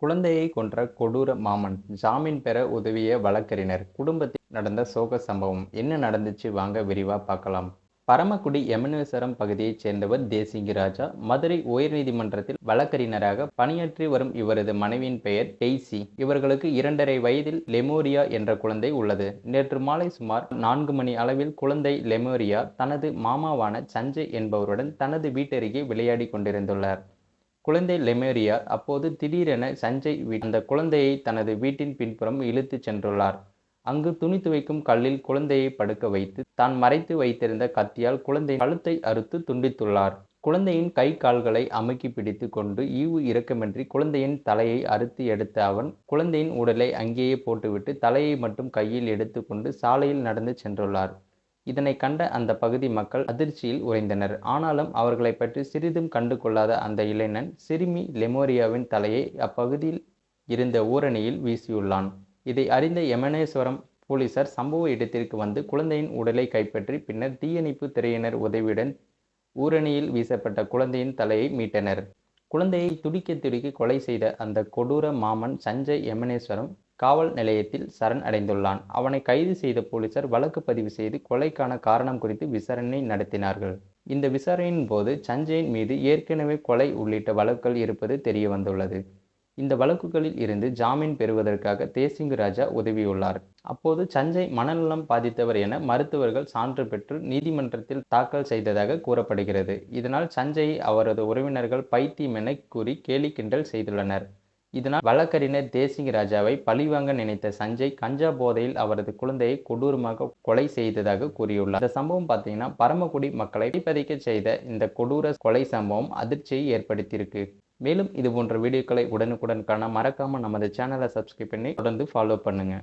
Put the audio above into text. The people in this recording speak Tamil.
குழந்தையை கொன்ற கொடூர மாமன் ஜாமீன் பெற உதவிய வழக்கறிஞர். குடும்பத்தில் நடந்த சோக சம்பவம். என்ன நடந்துச்சு? வாங்க விரிவா பார்க்கலாம். பரமக்குடி யமுனேஸ்வரம் பகுதியைச் சேர்ந்தவர் தேசிங்கி ராஜா. மதுரை உயர்நீதிமன்றத்தில் வழக்கறிஞராக பணியாற்றி வரும் இவரது மனைவியின் பெயர் டெய்சி இவர்களுக்கு இரண்டரை வயதில் லெமோரியா என்ற குழந்தை உள்ளது. நேற்று மாலை சுமார் நான்கு மணி அளவில் குழந்தை லெமோரியா தனது மாமாவான சஞ்சய் என்பவருடன் தனது வீட்டருகே விளையாடி கொண்டிருந்துள்ளார். குழந்தை லெமேரியா அப்போது திடீரென சஞ்சய் அந்த குழந்தையை தனது வீட்டின் பின்புறம் இழுத்துச் சென்றுள்ளார். அங்கு துணி துவைக்கும் கல்லில் குழந்தையை படுக்க வைத்து தான் மறைத்து வைத்திருந்த கத்தியால் குழந்தை கழுத்தை அறுத்து துண்டித்துள்ளார். குழந்தையின் கை கால்களை அமுக்கி பிடித்து கொண்டு ஈவு இரக்கமின்றி குழந்தையின் தலையை அறுத்து எடுத்த அவன் குழந்தையின் உடலை அங்கேயே போட்டுவிட்டு தலையை மட்டும் கையில் எடுத்துக்கொண்டு சாலையில் நடந்து சென்றுள்ளார். இதனை கண்ட அந்த பகுதி மக்கள் அதிர்ச்சியில் உறைந்தனர். ஆனாலும் அவர்களை பற்றி சிறிதும் கண்டு கொள்ளாத அந்த இளைஞன் சிறுமி லெமோரியாவின் தலையை அப்பகுதியில் இருந்த ஊரணியில் வீசியுள்ளான். இதை அறிந்த யமனேஸ்வரம் போலீசார் சம்பவ இடத்திற்கு வந்து குழந்தையின் உடலை கைப்பற்றி பின்னர் தீயணைப்பு துறையினர் உதவியுடன் ஊரணியில் வீசப்பட்ட குழந்தையின் தலையை மீட்டனர். குழந்தையை துடிக்க துடிக்க கொலை செய்த அந்த கொடூர மாமன் சஞ்சய் யமனேஸ்வரம் காவல் நிலையத்தில் சரண் அடைந்துள்ளான். அவனை கைது செய்த போலீசார் வழக்கு பதிவு செய்து கொலைக்கான காரணம் குறித்து விசாரணை நடத்தினார்கள். இந்த விசாரணையின் போது சஞ்சயின் மீது ஏற்கனவே கொலை உள்ளிட்ட வழக்குகள் இருப்பது தெரிய வந்துள்ளது இந்த வழக்குகளில் இருந்து ஜாமீன் பெறுவதற்காக தேசிங்கு ராஜா உதவியுள்ளார். அப்போது சஞ்சய் மனநலம் பாதித்தவர் என மருத்துவர்கள் சான்று பெற்று நீதிமன்றத்தில் தாக்கல் செய்ததாக கூறப்படுகிறது. இதனால் சஞ்சயை அவரது உறவினர்கள் பைத்தியம் என கூறி கேலி கிண்டல் செய்துள்ளனர். இதனால் வழக்கறிஞர் தேசிங் ராஜாவை பழிவாங்க நினைத்த சஞ்சய் கஞ்சா போதையில் அவரது குழந்தையை கொடூரமாக கொலை செய்ததாக கூறியுள்ளார். இந்த சம்பவம் பார்த்தீங்கன்னா பரமக்குடி மக்களை பதிக்க செய்த இந்த கொடூர கொலை சம்பவம் அதிர்ச்சியை ஏற்படுத்தியிருக்கு. மேலும் இது போன்ற வீடியோக்களை உடனுக்குடன் காண மறக்காம நமது சேனலை சப்ஸ்கிரைப் பண்ணி தொடர்ந்து ஃபாலோ பண்ணுங்க.